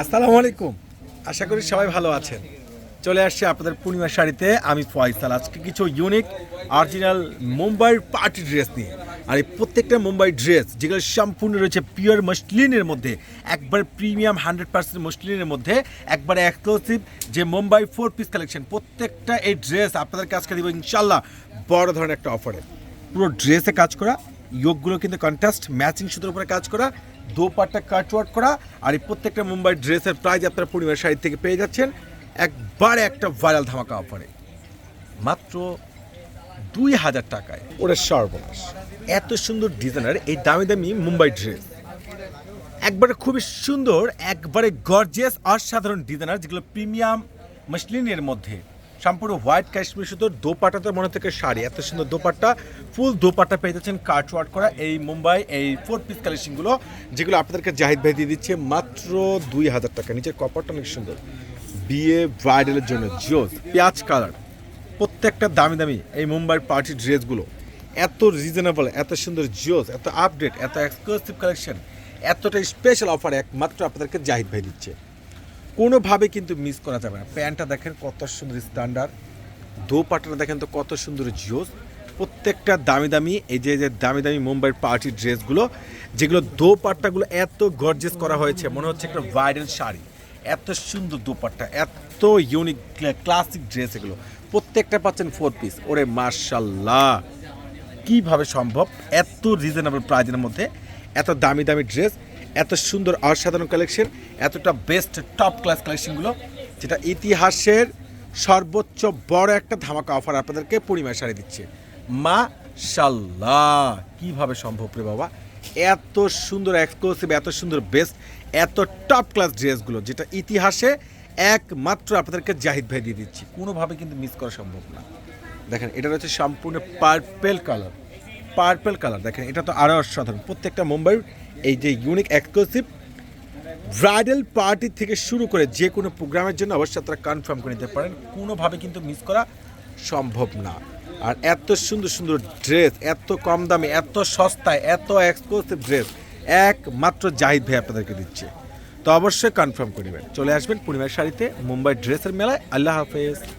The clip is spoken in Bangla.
আসসালামু আলাইকুম। আশা করি সবাই ভালো আছেন। চলে আসছে আপনাদের পূর্ণিমা শাড়িতে। আমি ফয়সাল আজকে কিছু ইউনিক অরিজিনাল মুম্বাইয়ের পার্টি ড্রেস নিয়ে। আর এই প্রত্যেকটা মুম্বাই ড্রেস যেগুলো সম্পূর্ণ রয়েছে পিওর মসলিনের মধ্যে, একবার প্রিমিয়াম হান্ড্রেড পার্সেন্ট মসলিনের মধ্যে, একবার এক্সক্লুসিভ যে মুম্বাই ফোর পিস কালেকশন প্রত্যেকটা এই ড্রেস আপনাদের আজকে দিব ইনশাল্লাহ বড় ধরনের একটা অফারে পুরো ড্রেসে কাজ করা ইয়োগগুলো কিন্তু কন্ট্রাস্ট ম্যাচিং সুতোর উপরে কাজ করা দোপাট্টা কাটওয়ার্ক করা আর এই প্রত্যেকটা মুম্বাই ড্রেসের প্রাইস আপনারা পরিবার শাড়ি থেকে পেয়ে যাচ্ছেন। একবারে একটা ভাইরাল ধামাকা অফারে মাত্র দুই হাজার টাকায়। ওরা সর্বনাশ। এত সুন্দর ডিজাইনার এই দামি দামি মুম্বাই ড্রেস একবারে খুবই সুন্দর একবারে গর্জিয়াস অসাধারণ ডিজাইনার যেগুলো প্রিমিয়াম মসলিনের মধ্যে। সম্পূর্ণ হোয়াইট কাশ্মীর সুতো দোপাটাতে মনে থেকে শাড়ি। এত সুন্দর দোপাট্টা, ফুল দোপাট্টা পেয়ে যাচ্ছেন কাট ওয়ার্ক করা এই মুম্বাই, এই ফোর পিস কালেকশনগুলো যেগুলো আপনাদেরকে জাহিদ ভাই দিয়ে দিচ্ছে মাত্র দুই হাজার টাকা। নিচের কপারটা অনেক সুন্দর। বিয়ে ব্রাইডালের জন্য জোস, পেঁয়াজ কালার প্রত্যেকটা দামি দামি এই মুম্বাইয়ের পার্টি ড্রেসগুলো এত রিজনেবল এত সুন্দর জোস, এত আপডেট এত এক্সক্লুসিভ কালেকশন এতটা স্পেশাল অফার একমাত্র আপনাদেরকে জাহিদ ভাই দিচ্ছে। কোনোভাবে কিন্তু মিস করা যাবে না। প্যান্টটা দেখেন কত সুন্দর স্ট্যান্ডার্ড দোপাট্টাটা দেখেন তো কত সুন্দর জিওস। প্রত্যেকটা দামি দামি, এই যে যে দামি দামি মুম্বাইয়ের পার্টি ড্রেসগুলো যেগুলো দোপাট্টাগুলো এত গর্জেস করা হয়েছে, মনে হচ্ছে একটা ভাইরাল শাড়ি। এত সুন্দর দোপাট্টা, এত ইউনিক ক্লাসিক ড্রেস এগুলো। প্রত্যেকটা পাচ্ছেন ফোর পিস ওরে মার্শাল্লাহ কীভাবে সম্ভব? এত রিজনেবল প্রাইজের মধ্যে, এত দামি দামি ড্রেস এত সুন্দর অসাধারণ কালেকশন এতটা বেস্ট টপ ক্লাস কালেকশনগুলো যেটা ইতিহাসের সর্বোচ্চ বড় একটা ধামাকা অফার আপনাদেরকে পরিমাণ সারি দিচ্ছে। মা শাল্লাহ কীভাবে সম্ভব রে বাবা? এত সুন্দর এক্সক্লুসিভ এত সুন্দর বেস্ট এত টপ ক্লাস ড্রেসগুলো যেটা ইতিহাসে একমাত্র আপনাদেরকে জাহিদ ভাই দিয়ে দিচ্ছি। কোনোভাবে কিন্তু মিস করা সম্ভব না। দেখেন, এটা হচ্ছে সম্পূর্ণ পার্পেল কালার পার্পেল কালার। দেখেন, এটা তো আরও অসাধারণ। প্রত্যেকটা মুম্বাইয়ের এই যে ইউনিক এক্সক্লুসিভ ব্রাইডাল পার্টি থেকে শুরু করে যে কোনো প্রোগ্রামের জন্য অবশ্যই আপনারা কনফার্ম করে নিতে পারেন। কোনোভাবে কিন্তু মিস করা সম্ভব না। আর এত সুন্দর সুন্দর ড্রেস এত কম দামে, এত সস্তায়, এত এক্সক্লুসিভ ড্রেস একমাত্র জাহিদ ভাই আপনাদেরকে দিচ্ছে। তো অবশ্যই কনফার্ম করে নেবেন। চলে আসবেন পূর্ণিমার শাড়িতে মুম্বাই ড্রেসের মেলায়। আল্লাহ হাফেজ।